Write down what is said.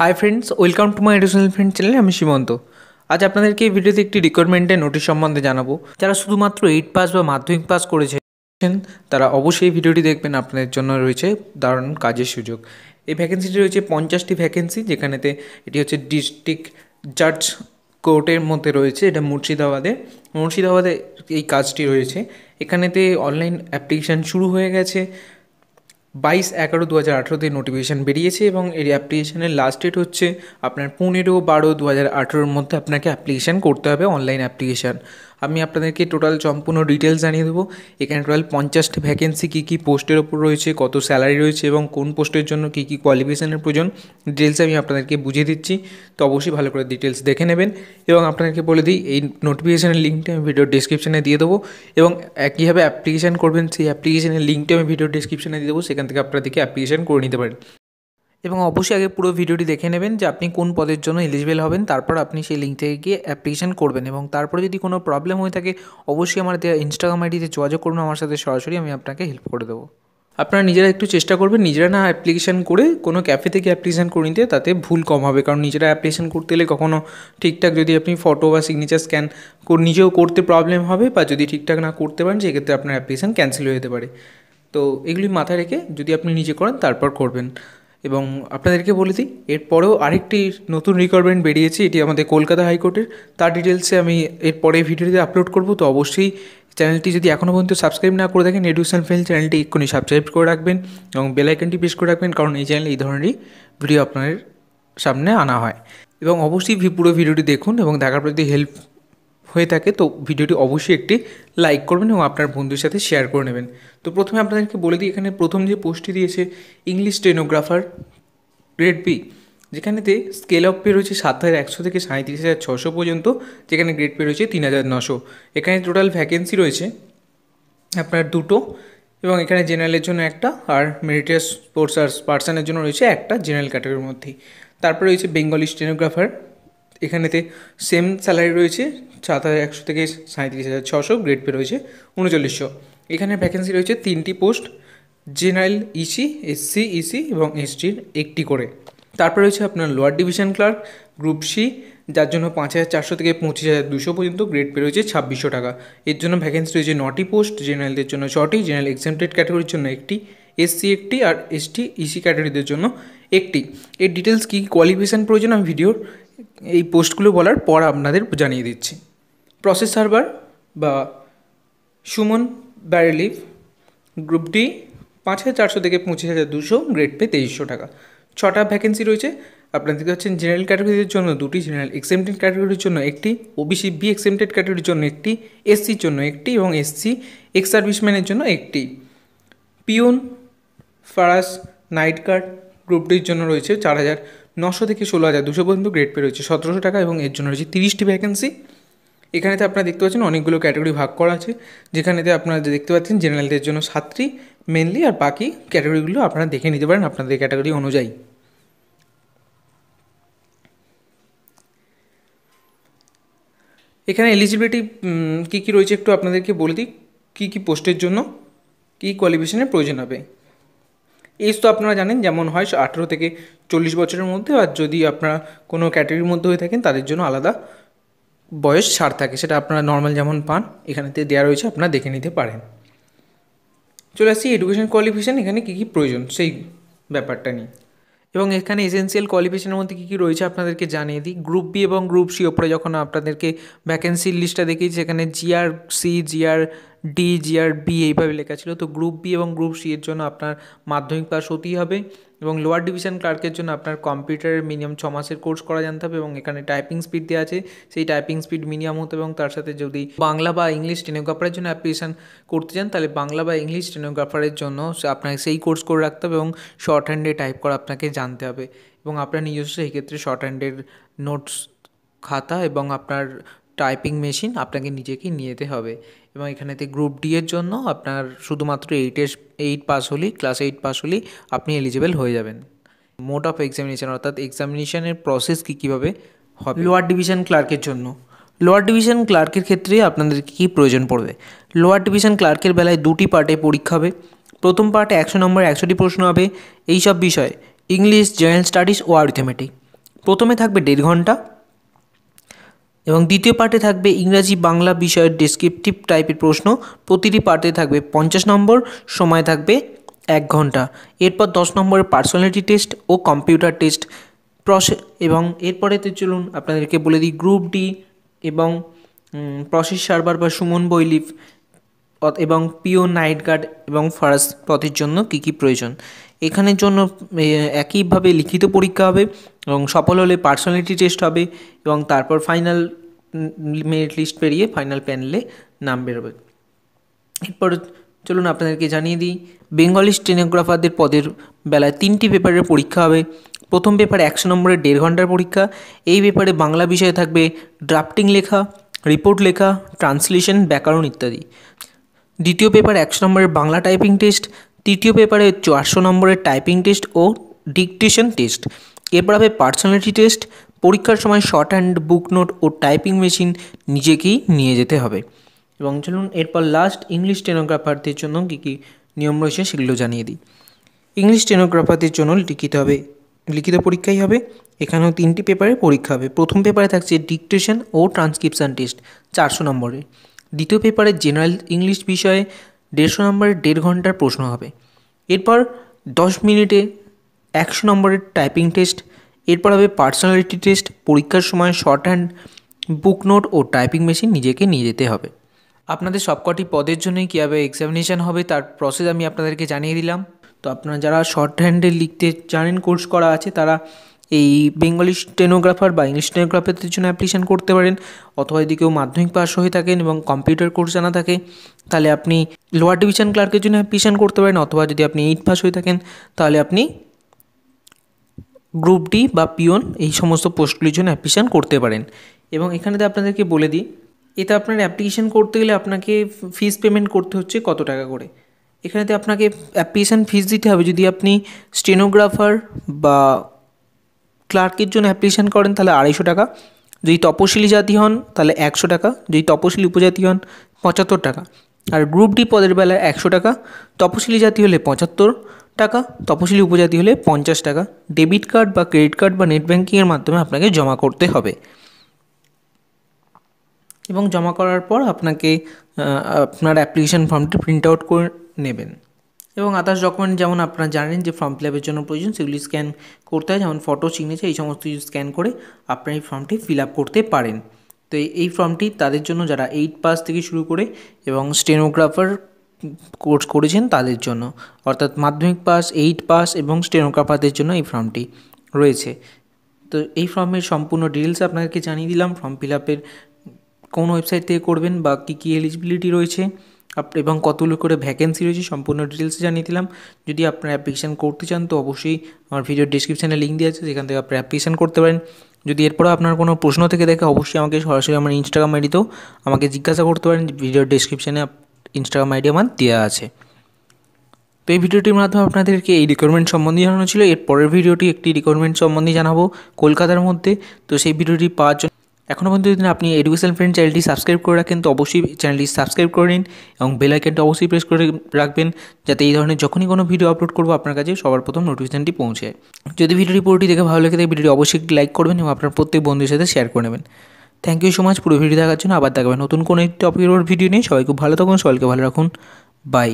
Hi friends welcome to my educational friend channel আমি সীমন্ত আজ আপনাদেরকে এই ভিডিওতে একটি রিকোয়ারমেন্টের নোটিশ সম্বন্ধে জানাব। যারা শুধুমাত্র এইট পাস বা মাধ্যমিক পাস করেছেন, তারা অবশ্যই ভিডিওটি দেখবেন, আপনাদের জন্য রয়েছে দারুণ কাজের সুযোগ। এই ভ্যাকেন্সিটি রয়েছে পঞ্চাশটি ভ্যাকেন্সি যেখানেতে এটি হচ্ছে ডিস্ট্রিক্ট জাজ কোর্টের মধ্যে রয়েছে, এটা মুর্শিদাবাদে। মুর্শিদাবাদে এই কাজটি রয়েছে। এখানেতে অনলাইন অ্যাপ্লিকেশান শুরু হয়ে গেছে। বাইশ এগারো দু হাজার আঠেরোতে নোটিফিকেশান বেরিয়েছে এবং এর অ্যাপ্লিকেশানের লাস্ট ডেট হচ্ছে আপনার পনেরো বারো দু হাজার আঠেরোর মধ্যে আপনাকে অ্যাপ্লিকেশান করতে হবে অনলাইন অ্যাপ্লিকেশান আমি আপনাদেরকে টোটাল সম্পূর্ণ ডিটেলস জানিয়ে দেবো। এখানে টোটাল পঞ্চাশটি ভ্যাকেন্সি কী কী পোস্টের ওপর রয়েছে, কত স্যালারি রয়েছে এবং কোন পোস্টের জন্য কী কী কোয়ালিফিকেশানের প্রয়োজন ডিটেলস আমি আপনাদেরকে বুঝিয়ে দিচ্ছি। তো অবশ্যই ভালো করে ডিটেলস দেখে নেবেন এবং আপনাদেরকে বলে দিই, এই নোটিফিকেশানের লিঙ্কটি আমি ভিডিও ডিসক্রিপশানে দিয়ে দেবো এবং কীভাবে অ্যাপ্লিকেশান করবেন, সেই অ্যাপ্লিকেশানের লিঙ্কটি আমি ভিডিও ডিসক্রিপশানে দিয়ে দেবো, সেখান থেকে আপনাদেরকে অ্যাপ্লিকেশান করে নিতে পারেন। এবং অবশ্যই আগে পুরো ভিডিওটি দেখে নেবেন যে আপনি কোন পদের জন্য এলিজিবল হবেন, তারপর আপনি সেই লিঙ্ক থেকে গিয়ে অ্যাপ্লিকেশান করবেন এবং তারপরে যদি কোনো প্রবলেম হয়ে থাকে, অবশ্যই আমার দেওয়া ইনস্টাগ্রাম আইডিতে যোগাযোগ করুন, আমার সাথে সরাসরি আমি আপনাকে হেল্প করে দেবো। আপনারা নিজেরা একটু চেষ্টা করবেন, নিজেরা না অ্যাপ্লিকেশান করে কোনো ক্যাফে থেকে অ্যাপ্লিকেশান করে নিতে, তাতে ভুল কম হবে। কারণ নিজেরা অ্যাপ্লিকেশান করতে গেলে কখনও ঠিকঠাক যদি আপনি ফটো বা সিগনেচার স্ক্যান নিজেও করতে প্রবলেম হবে বা যদি ঠিকঠাক না করতে পারেন, সেক্ষেত্রে আপনার অ্যাপ্লিকেশান ক্যান্সেল হয়ে যেতে পারে। তো এগুলি মাথায় রেখে যদি আপনি নিজে করেন, তারপর করবেন। এবং আপনাদেরকে বলে দিই, এরপরেও আরেকটি নতুন রিকোয়ারমেন্ট বেরিয়েছে, এটি আমাদের কলকাতা হাইকোর্টের। তার ডিটেলসে আমি এরপরে ভিডিওতে আপলোড করব, তো অবশ্যই চ্যানেলটি যদি এখনও পর্যন্ত সাবস্ক্রাইব না করে থাকেন এডুকেশন ফেল চ্যানেলটি এক্ষুনি সাবস্ক্রাইব করে রাখবেন এবং বেলাইকনটি প্রেস করে রাখবেন, কারণ এই চ্যানেলে এই ধরনেরই ভিডিও আপনাদের সামনে আনা হয়। এবং অবশ্যই পুরো ভিডিওটি দেখুন এবং দেখার প্রতি হেল্প হয়ে থাকে, তো ভিডিওটি অবশ্যই একটি লাইক করবেন এবং আপনার বন্ধুর সাথে শেয়ার করে নেবেন। তো প্রথমে আপনাদেরকে বলে দিই, এখানে প্রথম যে পোস্টটি দিয়েছে ইংলিশ স্টেনোগ্রাফার গ্রেড বি যেখানেতে স্কেল অফ পে রয়েছে সাত হাজার একশো থেকে সাঁত্রিশ হাজার ছশো পর্যন্ত, যেখানে গ্রেড পে রয়েছে তিন হাজার নশো। এখানে টোটাল ভ্যাকেন্সি রয়েছে আপনার দুটো এবং এখানে জেনারেলের জন্য একটা আর মেরিটাস স্পোর্টস পার্সনের জন্য রয়েছে একটা জেনারেল ক্যাটাগরির মধ্যেই। তারপরে রয়েছে বেঙ্গলি স্টেনোগ্রাফার এখানেতে সেম স্যালারি রয়েছে সাত হাজার একশো থেকে সাঁত্রিশ হাজার ছশো গ্রেড পে রয়েছে উনচল্লিশশো। এখানে ভ্যাকেন্সি রয়েছে তিনটি পোস্ট জেনারেল ইসি এসসি ইসি এবং এসটির একটি করে। তারপরে রয়েছে আপনার lower division clerk group C যার জন্য পাঁচ হাজার চারশো থেকে পঁচিশ হাজার দুশো পর্যন্ত গ্রেড পে রয়েছে ছাব্বিশশো টাকা। এর জন্য ভ্যাকেন্সি রয়েছে নটি পোস্ট জেনারেলদের জন্য ছটি জেনারেল এক্সামটেড ক্যাটাগরির জন্য একটি এসসি একটি আর এসটি ইসি ক্যাটাগরিদের জন্য একটি। এর ডিটেলস কী কোয়ালিফিকেশান প্রয়োজন আমি ভিডিওর এই পোস্টগুলো বলার পর আপনাদের জানিয়ে দিচ্ছি। প্রসেস সার্ভার বা সুমন ব্যারেলিভ গ্রুপ ডি পাঁচ হাজার চারশো থেকে পঁচিশ হাজার দুশো গ্রেড পে তেইশশো টাকা। ছটা ভ্যাকেন্সি রয়েছে। আপনার দেখতে পাচ্ছেন জেনারেল ক্যাটাগরির জন্য দুটি, জেনারেল এক্সেমটেড ক্যাটাগরির জন্য একটি ওবিসি বি এক্সেমটেড ক্যাটাগরির জন্য একটি এসসির জন্য একটি এবং এসসি এক্স সার্ভিসম্যানের জন্য একটি। পিওন ফারাস নাইট গার্ড গ্রুপটির জন্য রয়েছে চার হাজার নশো থেকে ষোলো হাজার দুশো পর্যন্ত গ্রেড পে রয়েছে। সতেরোশো টাকা এবং এর জন্য রয়েছে তিরিশটি ভ্যাকেন্সি এখানেতে আপনারা দেখতে পাচ্ছেন অনেকগুলো ক্যাটাগরি ভাগ করা আছে। যেখানেতে আপনারা দেখতে পাচ্ছেন জেনারেলদের জন্য সাতটি মেনলি আর বাকি ক্যাটাগরিগুলো আপনারা দেখে নিতে পারেন আপনাদের ক্যাটাগরি অনুযায়ী। এখানে এলিজিবিলিটি কী কী রয়েছে একটু আপনাদেরকে বলে দিই। কী কী পোস্টের জন্য, কী কোয়ালিফিকেশনের প্রয়োজন হবে। এজ তো আপনারা জানেন, যেমন হয় আঠেরো থেকে চল্লিশ বছরের মধ্যে, আর যদি আপনারা কোনো ক্যাটাগরির মধ্যে হয়ে থাকেন, তাদের জন্য আলাদা বয়স ছাড় থাকে। সেটা আপনারা নর্মাল যেমন পান, এখানেতে দেওয়া রয়েছে, আপনারা দেখে নিতে পারেন। চলে আসছি এডুকেশন কোয়ালিফিকেশান এখানে কী কী প্রয়োজন? সেই ব্যাপারটা নিয়ে। এবং এখানে এসেন্সিয়াল কোয়ালিফিকেশনের মধ্যে কী কী রয়েছে আপনাদেরকে জানিয়ে দিই। গ্রুপ বি এবং গ্রুপ সি ওপরে যখন আপনাদেরকে ভ্যাকেন্সির লিস্টটা দেখিয়েছি, সেখানে GR C GR D GR B এইভাবে লেখা ছিল। তো গ্রুপ বি এবং গ্রুপ সি এর জন্য আপনার মাধ্যমিক পাস হতেই হবে এবং লোয়ার ডিভিশন ক্লার্কের জন্য আপনার কম্পিউটারের মিনিমাম ছ মাসের কোর্স করা জানতে হবে এবং এখানে টাইপিং স্পিড দেওয়া আছে। সেই টাইপিং স্পিড মিনিমাম হতে এবং তার সাথে যদি বাংলা বা ইংলিশ স্টেনোগ্রাফারের জন্য অ্যাপ্লিকেশান করতে চান, তাহলে বাংলা বা ইংলিশ স্টেনোগ্রাফারের জন্য আপনাকে সেই কোর্স করে রাখতে হবে এবং শর্ট হ্যান্ডে টাইপ করা আপনাকে জানতে হবে। এবং আপনার নিজস্ব সেই ক্ষেত্রে শর্ট হ্যান্ডের নোটস খাতা এবং আপনার টাইপিং মেশিন আপনাকে নিজেকেই নিয়ে যেতে হবে। এবং এখানেতে গ্রুপ ডি এর জন্য আপনার শুধুমাত্র এইটের এইট পাস হলেই ক্লাস এইট পাস হলেই আপনি এলিজিবল হয়ে যাবেন। মোড অফ এক্সামিনেশান অর্থাৎ এক্সামিনেশানের প্রসেস কী কীভাবে হবে? লোয়ার ডিভিশন ক্লার্কের জন্য। লোয়ার ডিভিশন ক্লার্কের ক্ষেত্রে আপনাদের কী প্রয়োজন পড়বে? লোয়ার ডিভিশন ক্লার্কের বেলায় দুটি পার্টে পরীক্ষা হবে। প্রথম পার্টে একশো নম্বর, একশোটি প্রশ্ন হবে। এই সব বিষয়ে ইংলিশ জেনারেল স্টাডিজ ও আরিথমেটিক প্রথমে থাকবে দেড় ঘণ্টা। এবং দ্বিতীয় পার্টে থাকবে ইংরাজি বাংলা বিষয়ের ডেসক্রিপটিভ টাইপের প্রশ্ন। প্রতিটি পার্টে থাকবে পঞ্চাশ নম্বর, সময় থাকবে এক ঘণ্টা। এরপর দশ নম্বরের পার্সোনালিটি টেস্ট ও কম্পিউটার টেস্ট প্রসে এবং এরপরেতে চলুন আপনাদেরকে বলে দিই গ্রুপ ডি এবং প্রসেস সার্ভার বা সুমন বৈলিফ, এবং পিও নাইট গার্ড এবং ফারাস পথের জন্য কী কী প্রয়োজন। এখানের জন্য একইভাবে লিখিত পরীক্ষা হবে এবং সফল হলে পার্সোনালিটি টেস্ট হবে এবং তারপর ফাইনাল মেরিট লিস্ট পেরিয়ে ফাইনাল প্যানেলে নাম বেরোবে। এরপর চলুন আপনাদেরকে জানিয়ে দিই বেঙ্গলি স্টেনোগ্রাফারদের পদের বেলায় তিনটি পেপারের পরীক্ষা হবে। প্রথম পেপারে একশো নম্বরের দেড় ঘণ্টার পরীক্ষা। এই পেপারে বাংলা বিষয়ে থাকবে ড্রাফটিং লেখা রিপোর্ট লেখা ট্রান্সলেশন ব্যাকরণ ইত্যাদি। দ্বিতীয় পেপার একশো নম্বরের বাংলা টাইপিং টেস্ট তৃতীয় পেপারে চারশো নম্বরের টাইপিং টেস্ট ও ডিকটেশন টেস্ট এরপর হবে পার্সোনালিটি টেস্ট পরীক্ষার সময় শর্ট হ্যান্ড বুক নোট ও টাইপিং মেশিন নিজেকেই নিয়ে যেতে হবে। এবং চলুন এরপর লাস্ট ইংলিশ টেনোগ্রাফারদের জন্য কী কী নিয়ম রয়েছে সেগুলো জানিয়ে দিই। ইংলিশ টেনোগ্রাফারদের জন্য লিখিত হবে, লিখিত পরীক্ষাই হবে। এখানেও তিনটি পেপারে পরীক্ষা হবে। প্রথম পেপারে থাকছে ডিকটেশন ও ট্রান্সক্রিপশান টেস্ট চারশো নম্বরের। দ্বিতীয় পেপারে জেনারেল ইংলিশ বিষয়ে দেড়শো নম্বরের দেড় ঘণ্টার প্রশ্ন হবে। এরপর দশ মিনিটে একশো নম্বরের টাইপিং টেস্ট এরপর হবে পার্সোনালিটি টেস্ট পরীক্ষার সময় শর্ট হ্যান্ড বুক নোট ও টাইপিং মেশিন নিজেকে নিয়ে যেতে হবে। আপনাদের সবকটি পদের জন্যই কীভাবে এক্সামিনেশান হবে তার প্রসেস আমি আপনাদেরকে জানিয়ে দিলাম। তো আপনারা যারা শর্ট হ্যান্ডে লিখতে জানেন কোর্স করা আছে, তারা এই বেঙ্গলি স্টেনোগ্রাফার বা ইংলিশ স্টেনোগ্রাফারদের জন্য অ্যাপ্লিকেশান করতে পারেন, অথবা যদি কেউ মাধ্যমিক পাস হয়ে থাকেন এবং কম্পিউটার কোর্স জানা থাকে, তাহলে আপনি লোয়ার ডিভিশন ক্লার্কের জন্য অ্যাপ্লিকেশান করতে পারেন, অথবা যদি আপনি এইট পাস হয়ে থাকেন, তাহলে আপনি গ্রুপ ডি বা পিওন এই সমস্ত পোস্টগুলির জন্য অ্যাপ্লিকেশান করতে পারেন। এবং এখানেতে আপনাদেরকে বলে দিই, এতে আপনার অ্যাপ্লিকেশান করতে গেলে আপনাকে ফিস পেমেন্ট করতে হচ্ছে কত টাকা করে? এখানেতে আপনাকে অ্যাপ্লিকেশান ফিস দিতে হবে। যদি আপনি স্টেনোগ্রাফার বা ক্লার্কের জন্য অ্যাপ্লিকেশান করেন, তাহলে আড়াইশো টাকা। যদি তপশিলি জাতি হন, তাহলে একশো টাকা। যদি তপশিলি উপজাতি হন, পঁচাত্তর টাকা। আর গ্রুপ ডি পদের বেলায় একশো টাকা। তপশিলি জাতি হলে পঁচাত্তর টাকা। তপশিলি উপজাতি হলে পঞ্চাশ টাকা। ডেবিট কার্ড বা ক্রেডিট কার্ড বা নেট ব্যাঙ্কিংয়ের মাধ্যমে আপনাকে জমা করতে হবে। এবং জমা করার পর আপনাকে আপনার অ্যাপ্লিকেশান ফর্মটি প্রিন্ট আউট করে নেবেন। এবং আদার্স ডকুমেন্ট যেমন আপনারা জানেন যে ফর্ম ফিল জন্য প্রয়োজন, সেগুলি স্ক্যান করতে হয়। যেমন ফটো সিগনেচার এই সমস্ত কিছু স্ক্যান করে আপনারা এই ফর্মটি ফিল করতে পারেন। তো এই ফর্মটি তাদের জন্য যারা এইট পাস থেকে শুরু করে এবং স্টেনোগ্রাফার কোর্স করেছেন তাদের জন্য। অর্থাৎ মাধ্যমিক পাস এইট পাস এবং স্টেনোগ্রাফারদের জন্য এই ফর্মটি রয়েছে। তো এই ফর্মের সম্পূর্ণ ডিটেলস আপনাদেরকে জানিয়ে দিলাম। ফর্ম ফিল আপের কোন ওয়েবসাইট থেকে করবেন বা কী কী এলিজিবিলিটি রয়েছে। এবং কতগুলো করে ভ্যাকেন্সি রয়েছে সম্পূর্ণ ডিটেলস জানিয়ে দিলাম। যদি আপনার অ্যাপ্লিকেশান করতে চান তো অবশ্যই আমার ভিডিওর ডিসক্রিপশানে লিঙ্ক দেওয়া আছে, সেখান থেকে আপনি অ্যাপ্লিকেশান করতে পারেন। যদি এরপরেও আপনার কোনো প্রশ্ন থেকে দেখে, অবশ্যই আমাকে সরাসরি আমার ইনস্টাগ্রাম আইডিতেও আমাকে জিজ্ঞাসা করতে পারেন। ভিডিওর ডিসক্রিপশানে ইনস্টাগ্রাম আইডি আমার দেওয়া আছে। তো এই ভিডিওটির মাধ্যমে আপনাদেরকে এই রিকোয়ারমেন্ট সম্বন্ধে জানানো ছিল। এর পরের ভিডিওটি একটি রিকোয়ারমেন্ট সম্বন্ধে জানাব কলকাতার মধ্যে। তো সেই ভিডিওটি পাওয়ার জন্য এখনও পর্যন্ত যদি আপনি এডুকেশন ফ্রেন্ড চ্যানেলটি সাবস্ক্রাইব করে রাখেন, তো অবশ্যই চ্যানেলটি সাবস্ক্রাইব করে নিন এবং বেল আইকনটা অবশ্যই প্রেস করে রাখবেন, যাতে এই ধরনের যখনই কোনো ভিডিও আপলোড করব, আপনার কাছে সবার প্রথম নোটিফিকেশানটি পৌঁছে। যদি ভিডিওটি পুরোটি দেখে ভালো লেগে থাকে ভিডিওটি অবশ্যই লাইক করবেন এবং আপনার প্রত্যেক বন্ধুর সাথে শেয়ার করে নেবেন। থ্যাংক ইউ সো মাচ পুরো ভিডিও দেখার জন্য আবার দেখাবেন নতুন কোনো টপিকের ভিডিও নিয়ে। সবাই খুব ভালো থাকুন, সবাইকে ভালো রাখুন। বাই